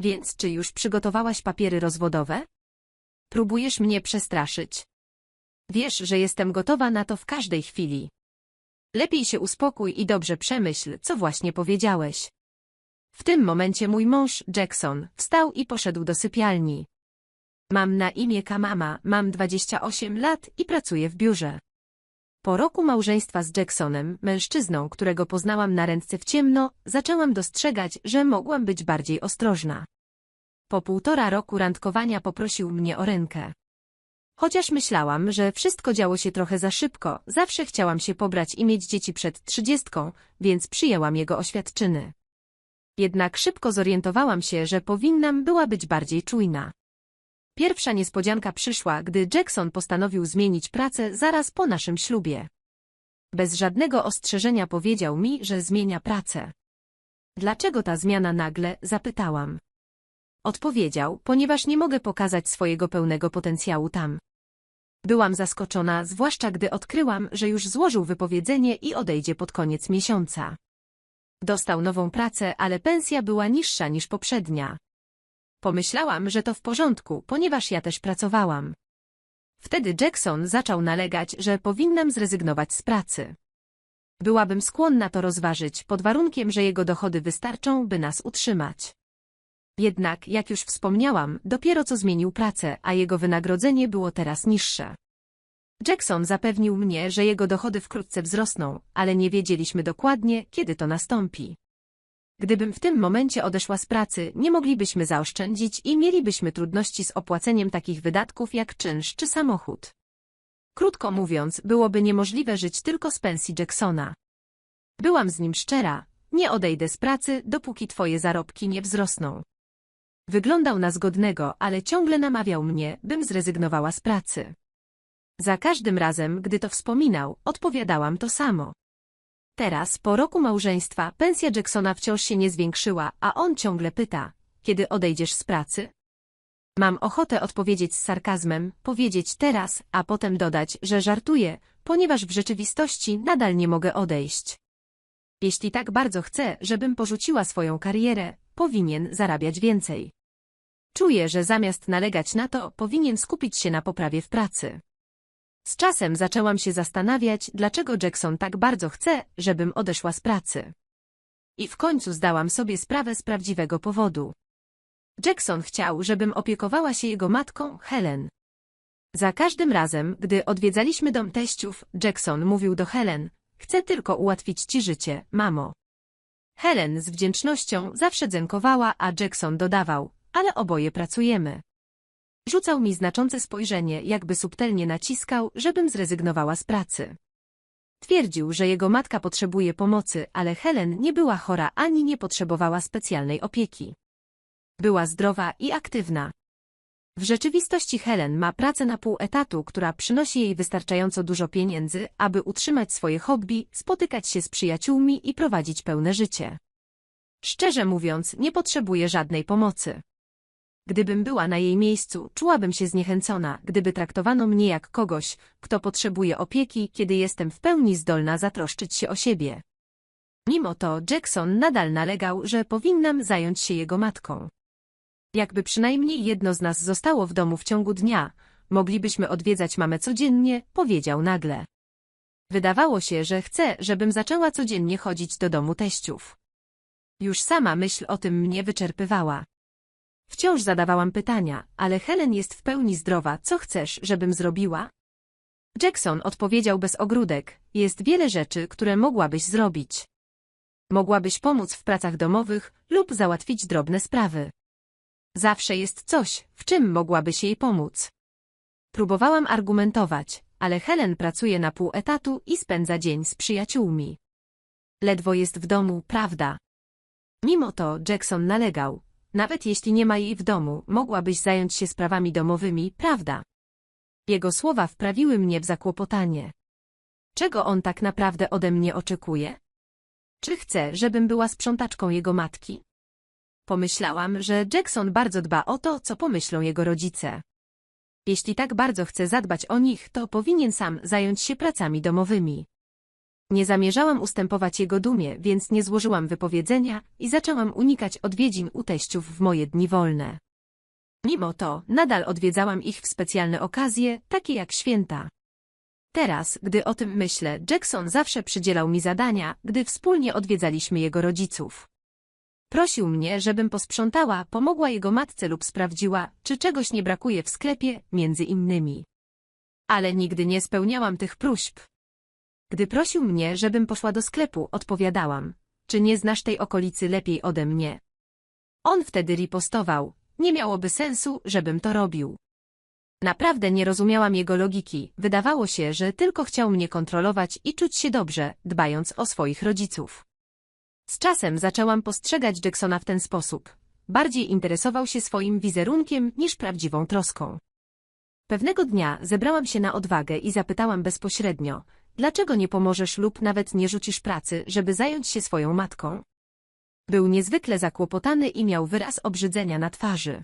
Więc czy już przygotowałaś papiery rozwodowe? Próbujesz mnie przestraszyć. Wiesz, że jestem gotowa na to w każdej chwili. Lepiej się uspokój i dobrze przemyśl, co właśnie powiedziałeś. W tym momencie mój mąż, Jackson, wstał i poszedł do sypialni. Mam na imię Kamama, mam 28 lat i pracuję w biurze. Po roku małżeństwa z Jacksonem, mężczyzną, którego poznałam na ręce w ciemno, zaczęłam dostrzegać, że mogłam być bardziej ostrożna. Po półtora roku randkowania poprosił mnie o rękę. Chociaż myślałam, że wszystko działo się trochę za szybko, zawsze chciałam się pobrać i mieć dzieci przed trzydziestką, więc przyjęłam jego oświadczyny. Jednak szybko zorientowałam się, że powinnam była być bardziej czujna. Pierwsza niespodzianka przyszła, gdy Jackson postanowił zmienić pracę zaraz po naszym ślubie. Bez żadnego ostrzeżenia powiedział mi, że zmienia pracę. Dlaczego ta zmiana nagle, zapytałam. Odpowiedział, ponieważ nie mogę pokazać swojego pełnego potencjału tam. Byłam zaskoczona, zwłaszcza gdy odkryłam, że już złożył wypowiedzenie i odejdzie pod koniec miesiąca. Dostał nową pracę, ale pensja była niższa niż poprzednia. Pomyślałam, że to w porządku, ponieważ ja też pracowałam. Wtedy Jackson zaczął nalegać, że powinnam zrezygnować z pracy. Byłabym skłonna to rozważyć, pod warunkiem, że jego dochody wystarczą, by nas utrzymać. Jednak, jak już wspomniałam, dopiero co zmienił pracę, a jego wynagrodzenie było teraz niższe. Jackson zapewnił mnie, że jego dochody wkrótce wzrosną, ale nie wiedzieliśmy dokładnie, kiedy to nastąpi. Gdybym w tym momencie odeszła z pracy, nie moglibyśmy zaoszczędzić i mielibyśmy trudności z opłaceniem takich wydatków jak czynsz czy samochód. Krótko mówiąc, byłoby niemożliwe żyć tylko z pensji Jacksona. Byłam z nim szczera, nie odejdę z pracy, dopóki twoje zarobki nie wzrosną. Wyglądał na zgodnego, ale ciągle namawiał mnie, bym zrezygnowała z pracy. Za każdym razem, gdy to wspominał, odpowiadałam to samo. Teraz, po roku małżeństwa, pensja Jacksona wciąż się nie zwiększyła, a on ciągle pyta, kiedy odejdziesz z pracy? Mam ochotę odpowiedzieć z sarkazmem, powiedzieć teraz, a potem dodać, że żartuję, ponieważ w rzeczywistości nadal nie mogę odejść. Jeśli tak bardzo chce, żebym porzuciła swoją karierę, powinien zarabiać więcej. Czuję, że zamiast nalegać na to, powinien skupić się na poprawie w pracy. Z czasem zaczęłam się zastanawiać, dlaczego Jackson tak bardzo chce, żebym odeszła z pracy. I w końcu zdałam sobie sprawę z prawdziwego powodu. Jackson chciał, żebym opiekowała się jego matką, Helen. Za każdym razem, gdy odwiedzaliśmy dom teściów, Jackson mówił do Helen, chcę tylko ułatwić ci życie, mamo. Helen z wdzięcznością zawsze dzękowała, a Jackson dodawał, ale oboje pracujemy. Rzucał mi znaczące spojrzenie, jakby subtelnie naciskał, żebym zrezygnowała z pracy. Twierdził, że jego matka potrzebuje pomocy, ale Helen nie była chora ani nie potrzebowała specjalnej opieki. Była zdrowa i aktywna. W rzeczywistości Helen ma pracę na pół etatu, która przynosi jej wystarczająco dużo pieniędzy, aby utrzymać swoje hobby, spotykać się z przyjaciółmi i prowadzić pełne życie. Szczerze mówiąc, nie potrzebuje żadnej pomocy. Gdybym była na jej miejscu, czułabym się zniechęcona, gdyby traktowano mnie jak kogoś, kto potrzebuje opieki, kiedy jestem w pełni zdolna zatroszczyć się o siebie. Mimo to Jackson nadal nalegał, że powinnam zająć się jego matką. Jakby przynajmniej jedno z nas zostało w domu w ciągu dnia, moglibyśmy odwiedzać mamę codziennie, powiedział nagle. Wydawało się, że chce, żebym zaczęła codziennie chodzić do domu teściów. Już sama myśl o tym mnie wyczerpywała. Wciąż zadawałam pytania, ale Helen jest w pełni zdrowa, co chcesz, żebym zrobiła? Jackson odpowiedział bez ogródek, jest wiele rzeczy, które mogłabyś zrobić. Mogłabyś pomóc w pracach domowych lub załatwić drobne sprawy. Zawsze jest coś, w czym mogłabyś jej pomóc. Próbowałam argumentować, ale Helen pracuje na pół etatu i spędza dzień z przyjaciółmi. Ledwo jest w domu, prawda? Mimo to Jackson nalegał, nawet jeśli nie ma jej w domu, mogłabyś zająć się sprawami domowymi, prawda? Jego słowa wprawiły mnie w zakłopotanie. Czego on tak naprawdę ode mnie oczekuje? Czy chce, żebym była sprzątaczką jego matki? Pomyślałam, że Jackson bardzo dba o to, co pomyślą jego rodzice. Jeśli tak bardzo chce zadbać o nich, to powinien sam zająć się pracami domowymi. Nie zamierzałam ustępować jego dumie, więc nie złożyłam wypowiedzenia i zaczęłam unikać odwiedzin u teściów w moje dni wolne. Mimo to, nadal odwiedzałam ich w specjalne okazje, takie jak święta. Teraz, gdy o tym myślę, Jackson zawsze przydzielał mi zadania, gdy wspólnie odwiedzaliśmy jego rodziców. Prosił mnie, żebym posprzątała, pomogła jego matce lub sprawdziła, czy czegoś nie brakuje w sklepie, między innymi. Ale nigdy nie spełniałam tych próśb. Gdy prosił mnie, żebym poszła do sklepu, odpowiadałam, czy nie znasz tej okolicy lepiej ode mnie? On wtedy ripostował, nie miałoby sensu, żebym to robił. Naprawdę nie rozumiałam jego logiki, wydawało się, że tylko chciał mnie kontrolować i czuć się dobrze, dbając o swoich rodziców. Z czasem zaczęłam postrzegać Jacksona w ten sposób. Bardziej interesował się swoim wizerunkiem niż prawdziwą troską. Pewnego dnia zebrałam się na odwagę i zapytałam bezpośrednio, dlaczego nie pomożesz lub nawet nie rzucisz pracy, żeby zająć się swoją matką? Był niezwykle zakłopotany i miał wyraz obrzydzenia na twarzy.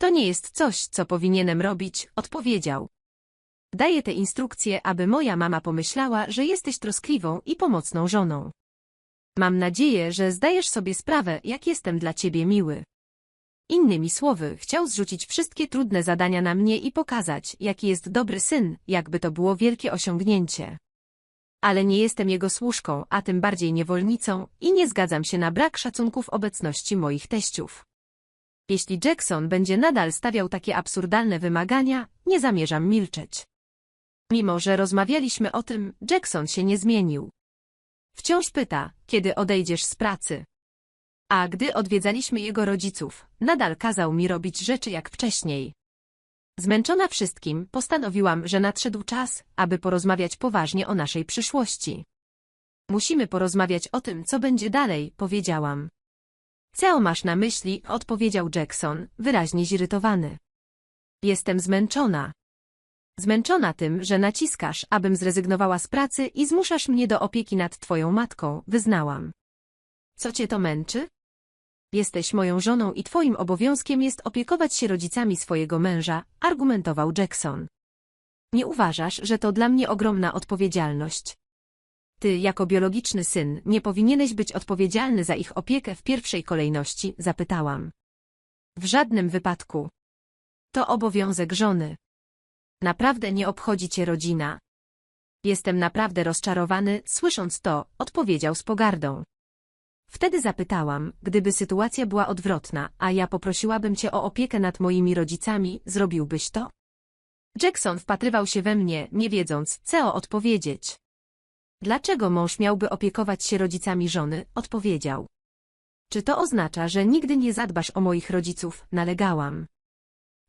To nie jest coś, co powinienem robić, odpowiedział. Daję te instrukcje, aby moja mama pomyślała, że jesteś troskliwą i pomocną żoną. Mam nadzieję, że zdajesz sobie sprawę, jak jestem dla ciebie miły. Innymi słowy, chciał zrzucić wszystkie trudne zadania na mnie i pokazać, jaki jest dobry syn, jakby to było wielkie osiągnięcie. Ale nie jestem jego służką, a tym bardziej niewolnicą i nie zgadzam się na brak szacunku w obecności moich teściów. Jeśli Jackson będzie nadal stawiał takie absurdalne wymagania, nie zamierzam milczeć. Mimo, że rozmawialiśmy o tym, Jackson się nie zmienił. Wciąż pyta, kiedy odejdziesz z pracy. A gdy odwiedzaliśmy jego rodziców, nadal kazał mi robić rzeczy jak wcześniej. Zmęczona wszystkim, postanowiłam, że nadszedł czas, aby porozmawiać poważnie o naszej przyszłości. Musimy porozmawiać o tym, co będzie dalej, powiedziałam. Co masz na myśli, odpowiedział Jackson, wyraźnie zirytowany. Jestem zmęczona. Zmęczona tym, że naciskasz, abym zrezygnowała z pracy i zmuszasz mnie do opieki nad twoją matką, wyznałam. Co cię to męczy? Jesteś moją żoną i twoim obowiązkiem jest opiekować się rodzicami swojego męża, argumentował Jackson. Nie uważasz, że to dla mnie ogromna odpowiedzialność? Ty, jako biologiczny syn, nie powinieneś być odpowiedzialny za ich opiekę w pierwszej kolejności, zapytałam. W żadnym wypadku. To obowiązek żony. Naprawdę nie obchodzi cię rodzina. Jestem naprawdę rozczarowany, słysząc to, odpowiedział z pogardą. Wtedy zapytałam, gdyby sytuacja była odwrotna, a ja poprosiłabym cię o opiekę nad moimi rodzicami, zrobiłbyś to? Jackson wpatrywał się we mnie, nie wiedząc, co odpowiedzieć. Dlaczego mąż miałby opiekować się rodzicami żony, odpowiedział. Czy to oznacza, że nigdy nie zadbasz o moich rodziców, nalegałam.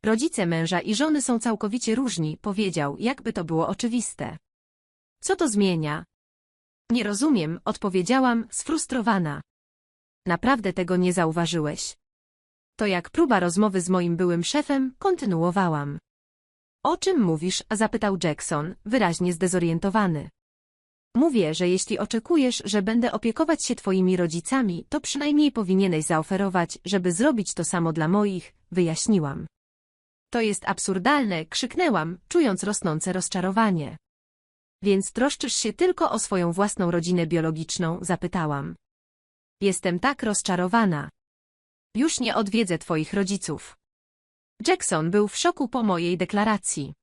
Rodzice męża i żony są całkowicie różni, powiedział, jakby to było oczywiste. Co to zmienia? Nie rozumiem, odpowiedziałam, sfrustrowana. Naprawdę tego nie zauważyłeś. To jak próba rozmowy z moim byłym szefem, kontynuowałam. O czym mówisz? zapytał Jackson, wyraźnie zdezorientowany. Mówię, że jeśli oczekujesz, że będę opiekować się twoimi rodzicami, to przynajmniej powinieneś zaoferować, żeby zrobić to samo dla moich, wyjaśniłam. To jest absurdalne, krzyknęłam, czując rosnące rozczarowanie. Więc troszczysz się tylko o swoją własną rodzinę biologiczną, zapytałam. Jestem tak rozczarowana. Już nie odwiedzę twoich rodziców. Jackson był w szoku po mojej deklaracji.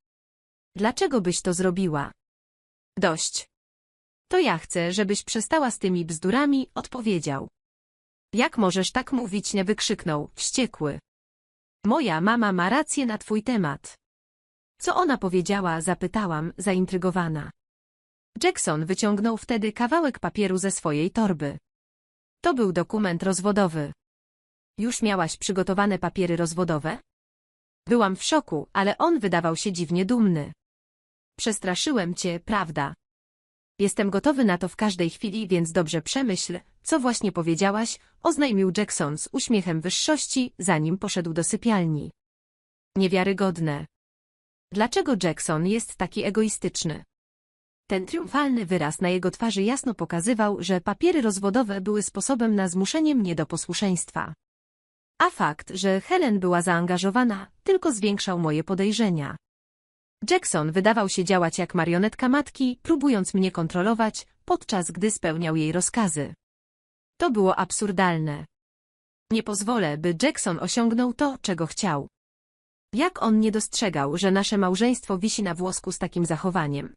Dlaczego byś to zrobiła? Dość. To ja chcę, żebyś przestała z tymi bzdurami, odpowiedział. Jak możesz tak mówić, nie wykrzyknął, wściekły. Moja mama ma rację na twój temat. Co ona powiedziała, zapytałam, zaintrygowana. Jackson wyciągnął wtedy kawałek papieru ze swojej torby. To był dokument rozwodowy. Już miałaś przygotowane papiery rozwodowe? Byłam w szoku, ale on wydawał się dziwnie dumny. Przestraszyłem cię, prawda? Jestem gotowy na to w każdej chwili, więc dobrze przemyśl, co właśnie powiedziałaś, oznajmił Jackson z uśmiechem wyższości, zanim poszedł do sypialni. Niewiarygodne. Dlaczego Jackson jest taki egoistyczny? Ten triumfalny wyraz na jego twarzy jasno pokazywał, że papiery rozwodowe były sposobem na zmuszenie mnie do posłuszeństwa. A fakt, że Helen była zaangażowana, tylko zwiększał moje podejrzenia. Jackson wydawał się działać jak marionetka matki, próbując mnie kontrolować, podczas gdy spełniał jej rozkazy. To było absurdalne. Nie pozwolę, by Jackson osiągnął to, czego chciał. Jak on nie dostrzegał, że nasze małżeństwo wisi na włosku z takim zachowaniem?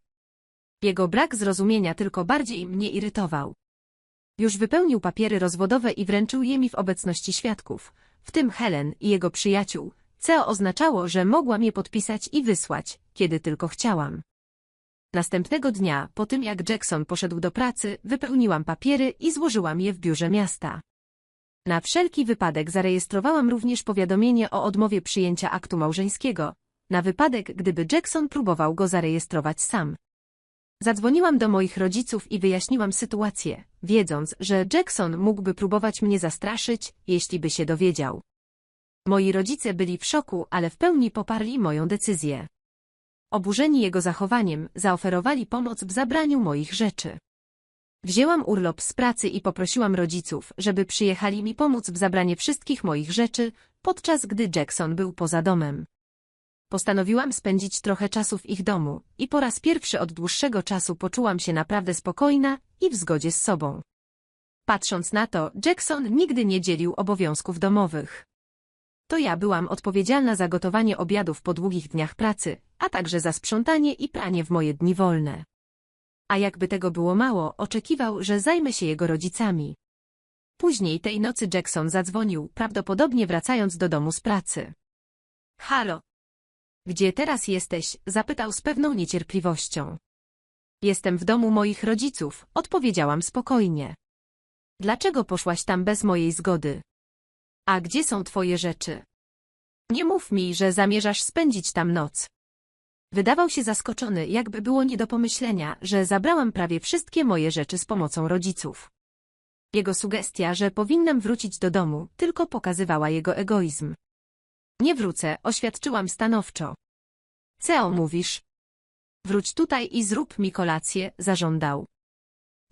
Jego brak zrozumienia tylko bardziej mnie irytował. Już wypełnił papiery rozwodowe i wręczył je mi w obecności świadków, w tym Helen i jego przyjaciół, co oznaczało, że mogłam je podpisać i wysłać, kiedy tylko chciałam. Następnego dnia, po tym jak Jackson poszedł do pracy, wypełniłam papiery i złożyłam je w biurze miasta. Na wszelki wypadek zarejestrowałam również powiadomienie o odmowie przyjęcia aktu małżeńskiego, na wypadek, gdyby Jackson próbował go zarejestrować sam. Zadzwoniłam do moich rodziców i wyjaśniłam sytuację, wiedząc, że Jackson mógłby próbować mnie zastraszyć, jeśli by się dowiedział. Moi rodzice byli w szoku, ale w pełni poparli moją decyzję. Oburzeni jego zachowaniem, zaoferowali pomoc w zabraniu moich rzeczy. Wzięłam urlop z pracy i poprosiłam rodziców, żeby przyjechali mi pomóc w zabranie wszystkich moich rzeczy, podczas gdy Jackson był poza domem. Postanowiłam spędzić trochę czasu w ich domu i po raz pierwszy od dłuższego czasu poczułam się naprawdę spokojna i w zgodzie z sobą. Patrząc na to, Jackson nigdy nie dzielił obowiązków domowych. To ja byłam odpowiedzialna za gotowanie obiadów po długich dniach pracy, a także za sprzątanie i pranie w moje dni wolne. A jakby tego było mało, oczekiwał, że zajmę się jego rodzicami. Później tej nocy Jackson zadzwonił, prawdopodobnie wracając do domu z pracy. Halo. Gdzie teraz jesteś? zapytał z pewną niecierpliwością. Jestem w domu moich rodziców, odpowiedziałam spokojnie. Dlaczego poszłaś tam bez mojej zgody? A gdzie są twoje rzeczy? Nie mów mi, że zamierzasz spędzić tam noc. Wydawał się zaskoczony, jakby było nie do pomyślenia, że zabrałam prawie wszystkie moje rzeczy z pomocą rodziców. Jego sugestia, że powinnam wrócić do domu, tylko pokazywała jego egoizm. Nie wrócę, oświadczyłam stanowczo. Co mówisz? Wróć tutaj i zrób mi kolację, zażądał.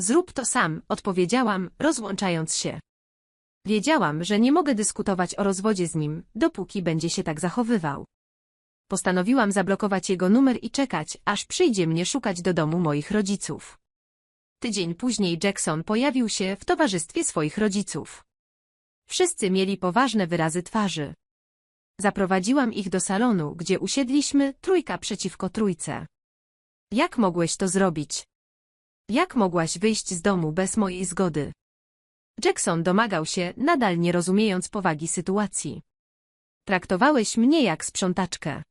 Zrób to sam, odpowiedziałam, rozłączając się. Wiedziałam, że nie mogę dyskutować o rozwodzie z nim, dopóki będzie się tak zachowywał. Postanowiłam zablokować jego numer i czekać, aż przyjdzie mnie szukać do domu moich rodziców. Tydzień później Jackson pojawił się w towarzystwie swoich rodziców. Wszyscy mieli poważne wyrazy twarzy. Zaprowadziłam ich do salonu, gdzie usiedliśmy trójka przeciwko trójce. Jak mogłeś to zrobić? Jak mogłaś wyjść z domu bez mojej zgody? Jackson domagał się, nadal nie rozumiejąc powagi sytuacji. Traktowałeś mnie jak sprzątaczkę.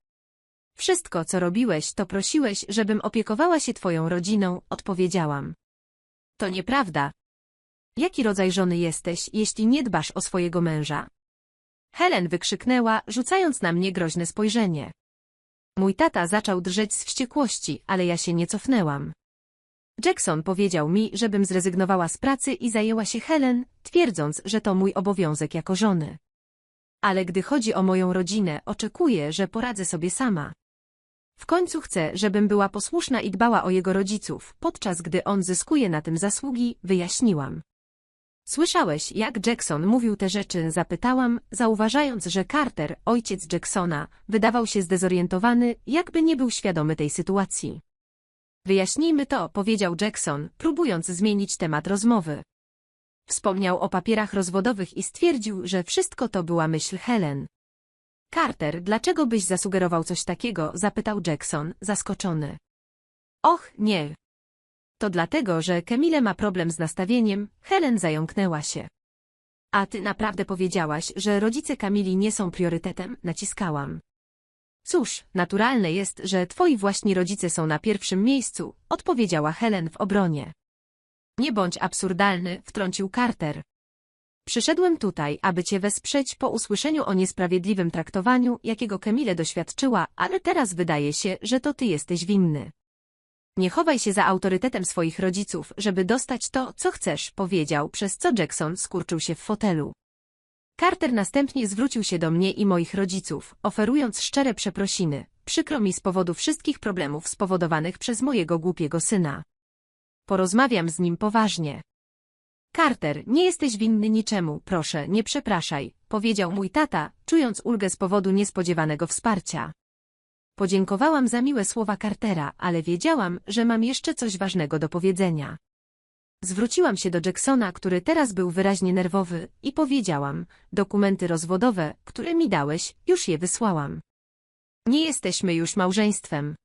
Wszystko, co robiłeś, to prosiłeś, żebym opiekowała się twoją rodziną, odpowiedziałam. To nieprawda. Jaki rodzaj żony jesteś, jeśli nie dbasz o swojego męża? Helen wykrzyknęła, rzucając na mnie groźne spojrzenie. Mój tata zaczął drżeć z wściekłości, ale ja się nie cofnęłam. Jackson powiedział mi, żebym zrezygnowała z pracy i zajęła się Helen, twierdząc, że to mój obowiązek jako żony. Ale gdy chodzi o moją rodzinę, oczekuję, że poradzę sobie sama. W końcu chcę, żebym była posłuszna i dbała o jego rodziców, podczas gdy on zyskuje na tym zasługi, wyjaśniłam. Słyszałeś, jak Jackson mówił te rzeczy, zapytałam, zauważając, że Carter, ojciec Jacksona, wydawał się zdezorientowany, jakby nie był świadomy tej sytuacji. Wyjaśnijmy to, powiedział Jackson, próbując zmienić temat rozmowy. Wspomniał o papierach rozwodowych i stwierdził, że wszystko to była myśl Helen. Carter, dlaczego byś zasugerował coś takiego? zapytał Jackson, zaskoczony. Och, nie. To dlatego, że Kemile ma problem z nastawieniem, Helen zająknęła się. A ty naprawdę powiedziałaś, że rodzice Kamili nie są priorytetem, naciskałam. Cóż, naturalne jest, że twoi właśnie rodzice są na pierwszym miejscu, odpowiedziała Helen w obronie. Nie bądź absurdalny, wtrącił Carter. Przyszedłem tutaj, aby cię wesprzeć po usłyszeniu o niesprawiedliwym traktowaniu, jakiego Kemile doświadczyła, ale teraz wydaje się, że to ty jesteś winny. Nie chowaj się za autorytetem swoich rodziców, żeby dostać to, co chcesz, powiedział, przez co Jackson skurczył się w fotelu. Carter następnie zwrócił się do mnie i moich rodziców, oferując szczere przeprosiny. Przykro mi z powodu wszystkich problemów spowodowanych przez mojego głupiego syna. Porozmawiam z nim poważnie. Carter, nie jesteś winny niczemu, proszę, nie przepraszaj, powiedział mój tata, czując ulgę z powodu niespodziewanego wsparcia. Podziękowałam za miłe słowa Cartera, ale wiedziałam, że mam jeszcze coś ważnego do powiedzenia. Zwróciłam się do Jacksona, który teraz był wyraźnie nerwowy i powiedziałam, dokumenty rozwodowe, które mi dałeś, już je wysłałam. Nie jesteśmy już małżeństwem.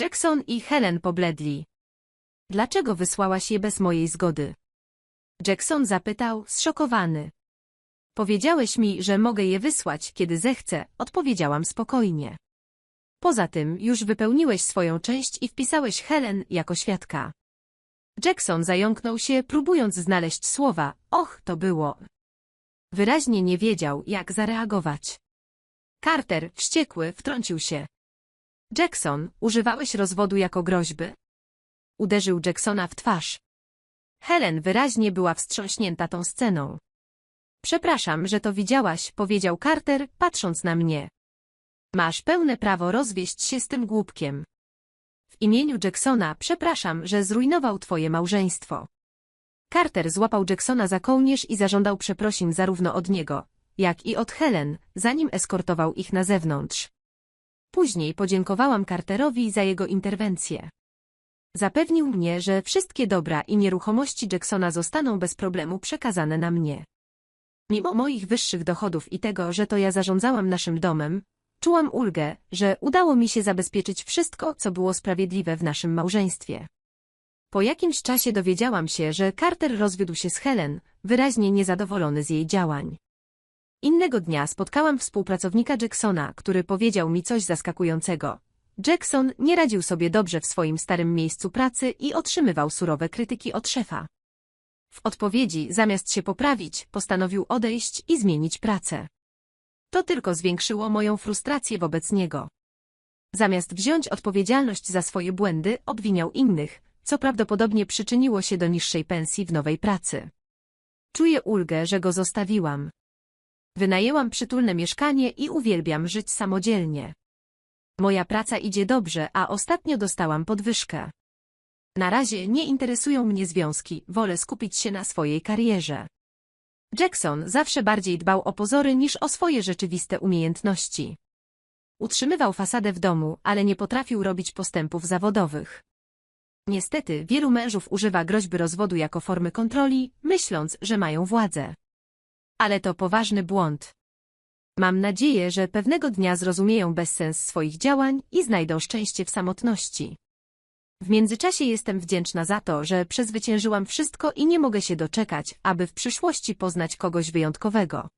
Jackson i Helen pobledli. Dlaczego wysłałaś je bez mojej zgody? Jackson zapytał, zszokowany. Powiedziałeś mi, że mogę je wysłać, kiedy zechcę, odpowiedziałam spokojnie. Poza tym już wypełniłeś swoją część i wpisałeś Helen jako świadka. Jackson zająknął się, próbując znaleźć słowa. Och, to było. Wyraźnie nie wiedział, jak zareagować. Carter, wściekły, wtrącił się. Jackson, używałeś rozwodu jako groźby? Uderzył Jacksona w twarz. Helen wyraźnie była wstrząśnięta tą sceną. Przepraszam, że to widziałaś, powiedział Carter, patrząc na mnie. Masz pełne prawo rozwieść się z tym głupkiem. W imieniu Jacksona przepraszam, że zrujnował twoje małżeństwo. Carter złapał Jacksona za kołnierz i zażądał przeprosin zarówno od niego, jak i od Helen, zanim eskortował ich na zewnątrz. Później podziękowałam Carterowi za jego interwencję. Zapewnił mnie, że wszystkie dobra i nieruchomości Jacksona zostaną bez problemu przekazane na mnie. Mimo moich wyższych dochodów i tego, że to ja zarządzałam naszym domem, czułam ulgę, że udało mi się zabezpieczyć wszystko, co było sprawiedliwe w naszym małżeństwie. Po jakimś czasie dowiedziałam się, że Carter rozwiódł się z Helen, wyraźnie niezadowolony z jej działań. Innego dnia spotkałam współpracownika Jacksona, który powiedział mi coś zaskakującego. Jackson nie radził sobie dobrze w swoim starym miejscu pracy i otrzymywał surowe krytyki od szefa. W odpowiedzi, zamiast się poprawić, postanowił odejść i zmienić pracę. To tylko zwiększyło moją frustrację wobec niego. Zamiast wziąć odpowiedzialność za swoje błędy, obwiniał innych, co prawdopodobnie przyczyniło się do niższej pensji w nowej pracy. Czuję ulgę, że go zostawiłam. Wynajęłam przytulne mieszkanie i uwielbiam żyć samodzielnie. Moja praca idzie dobrze, a ostatnio dostałam podwyżkę. Na razie nie interesują mnie związki, wolę skupić się na swojej karierze. Jackson zawsze bardziej dbał o pozory niż o swoje rzeczywiste umiejętności. Utrzymywał fasadę w domu, ale nie potrafił robić postępów zawodowych. Niestety, wielu mężów używa groźby rozwodu jako formy kontroli, myśląc, że mają władzę. Ale to poważny błąd. Mam nadzieję, że pewnego dnia zrozumieją bezsens swoich działań i znajdą szczęście w samotności. W międzyczasie jestem wdzięczna za to, że przezwyciężyłam wszystko i nie mogę się doczekać, aby w przyszłości poznać kogoś wyjątkowego.